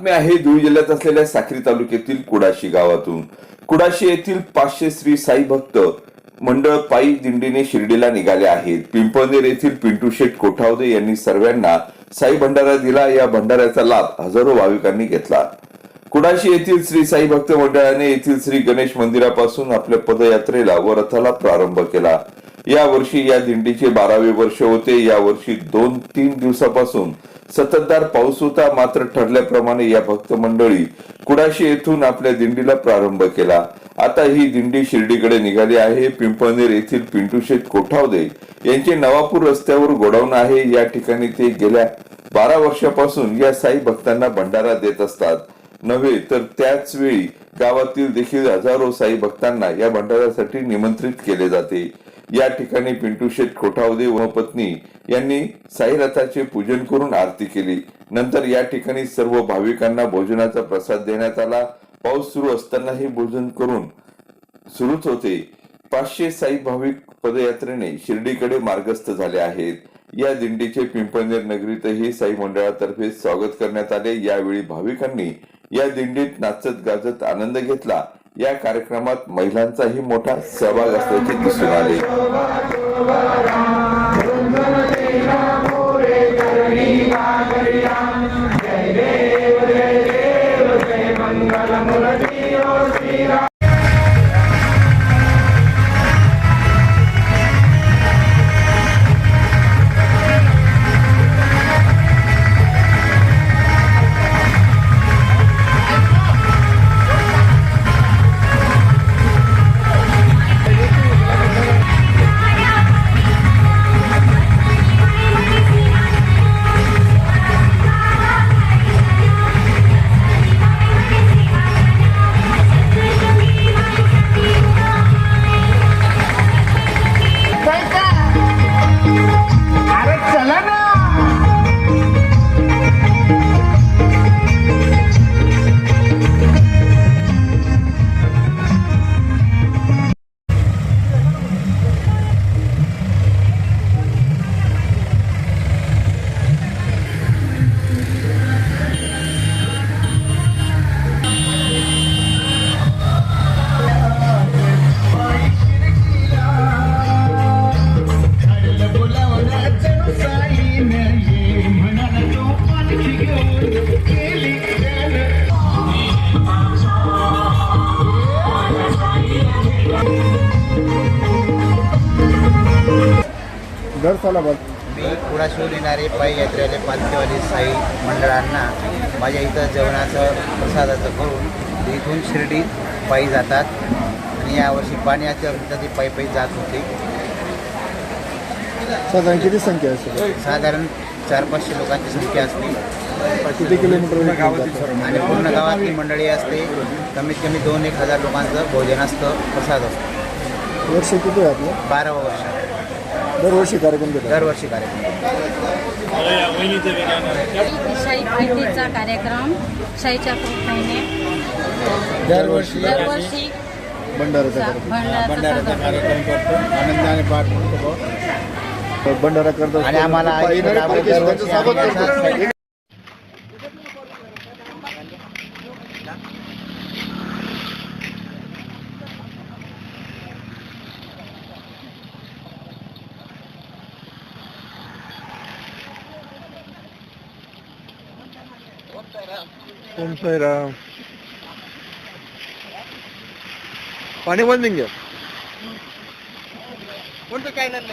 बातमी आहे धुळे जिल्ह्यात असलेल्या साक्री तालुक्यातील कुडाशी गावातून. कुडाशी येथील पाचशे श्री साई भक्त मंडळ पायी दिंडीने शिर्डीला निघाले आहेत. पिंपळनेर येथील पिंटू शेठ कोठावदे यांनी सर्वांना साई भंडारा दिला. या भंडाऱ्याचा लाभ हजारो भाविकांनी घेतला. कुडाशी येथील श्री साई भक्त मंडळाने येथील श्री गणेश मंदिरापासून आपल्या पदयात्रेला व रथाला प्रारंभ केला. या वर्षी या दिंडीचे बारावे वर्ष होते. या वर्षी दोन तीन दिवसापासून सततधार पाऊस होता मात्र ठरल्याप्रमाणे या भक्त मंडळी कुडाशी येथून आपल्या दिंडीला प्रारंभ केला. आता ही दिंडी शिर्डीकडे निघाली आहे. पिंपळनेर येथील पिंटूशेत कोठावदे यांचे नवापूर रस्त्यावर गोडाऊन आहे. या ठिकाणी ते गेल्या बारा वर्षापासून या साई भक्तांना भंडारा देत असतात. नव्हे तर त्याच वेळी गावातील देखील हजारो साई भक्तांना या भंडाऱ्यासाठी निमंत्रित केले जाते. या ठिकाणी पिंटू शेठ खोटावदे व पत्नी यांनी साई रथाचे पूजन करून आरती केली. नंतर या ठिकाणी सर्व भाविकांना भोजनाचा प्रसाद देण्यात आला. पाऊस सुरू असतानाही भोजन करून सुरूच होते. पाचशे साई भाविक पदयात्रेने शिर्डीकडे मार्गस्थ झाले आहेत. या दिंडीचे पिंपळनेर नगरीतही साई मंडळातर्फे स्वागत करण्यात आले. यावेळी भाविकांनी या दिंडीत नाचत गाजत आनंद घेतला. या कार्यक्रमात महिलांचाही मोठा सहभाग असल्याचे दिसून आले. घर चला बघ. मी कुडाशिवून येणारे पायी यात्रेवाले पालखीवाले साई मंडळांना माझ्या इथं जेवणाचं प्रसादाचं करून इथून शिर्डी पायी जातात. आणि यावर्षी पाण्याच्या ते पायी पायी जात होते. साधारण किती संख्या असेल? साधारण चार पाचशे लोकांची संख्या असते. किती किलोमीटर आणि पूर्ण गावातली मंडळी असते. कमीत कमी दोन एक हजार लोकांचं भोजन असतं प्रसाद असतो. वर्ष किती आपलं? बारावं वर्ष. दरवर्षी कार्यक्रम घेतात. दरवर्षी कार्यक्रम शाही प्रीतीचा कार्यक्रम शाहीच्या कृपेने दरवर्षी दरवर्षी भंडाराचा कार्यक्रम. भंडाराचा कार्यक्रम. करतो. आनंदाने पार पडतो तर भंडारा करतात आणि आम्हाला पायी नाही, पालखी असते, त्यांचं स्वागत करतात. ओम साईराम. पाणी बंद घ्या कोणतं चॅनल आपली